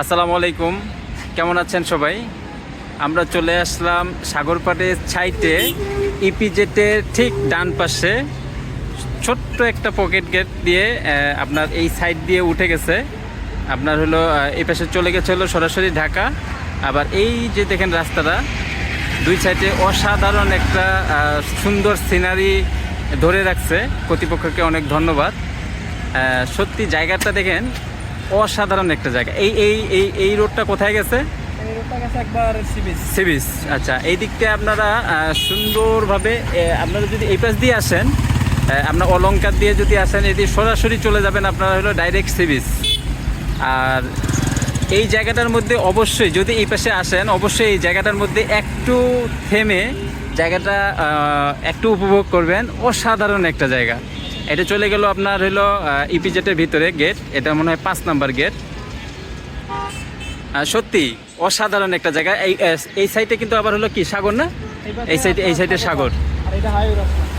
আসসালামু আলাইকুম। কেমন আছেন সবাই? আমরা চলে আসলাম সাগরপাড়ের ছাইটে ইপিজেটের ঠিক ডান পাশে। ছোট্ট একটা পকেট গেট দিয়ে আপনার এই সাইড দিয়ে উঠে গেছে। আপনার হলো এই পাশে চলে গেছে হলো সরাসরি ঢাকা। আবার এই যে দেখেন রাস্তাটা, দুই সাইডে অসাধারণ একটা সুন্দর সিনারি ধরে রাখছে। কর্তৃপক্ষকে অনেক ধন্যবাদ। সত্যি জায়গাটা দেখেন অসাধারণ একটা জায়গা। এই এই এই এই রোডটা কোথায় গেছে? এই রোডটা একবার সিবিস আচ্ছা। এই দিকটা আপনারা সুন্দরভাবে আপনারা যদি এই পাশ দিয়ে আসেন আপনার অলংকার দিয়ে যদি আসেন এটি সরাসরি চলে যাবেন আপনারা হলো ডাইরেক্ট সিবিস আর এই জায়গাটার মধ্যে অবশ্যই যদি এই পাশে আসেন অবশ্যই এই জায়গাটার মধ্যে একটু থেমে জায়গাটা একটু উপভোগ করবেন। অসাধারণ একটা জায়গা। এটা চলে গেল আপনার হলো ইপিজেটের ভিতরে গেট এটা মনে হয় পাঁচ নাম্বার গেট সত্যি অসাধারণ একটা জায়গা। এই এই সাইডে কিন্তু আবার হলো কি সাগর না? এই সাইডে এই সাইডে সাগর।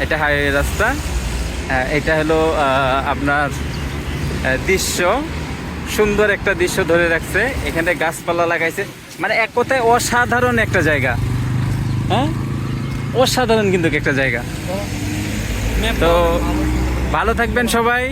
এটা হাইওয়ে রাস্তা। এটা হলো আপনার দৃশ্য। সুন্দর একটা দৃশ্য ধরে রাখছে। এখানে গাছপালা লাগাইছে। মানে এক কথায় অসাধারণ একটা জায়গা। হ্যাঁ? অসাধারণ কিন্তু একটা জায়গা। তো ভালো থাকবেন সবাই।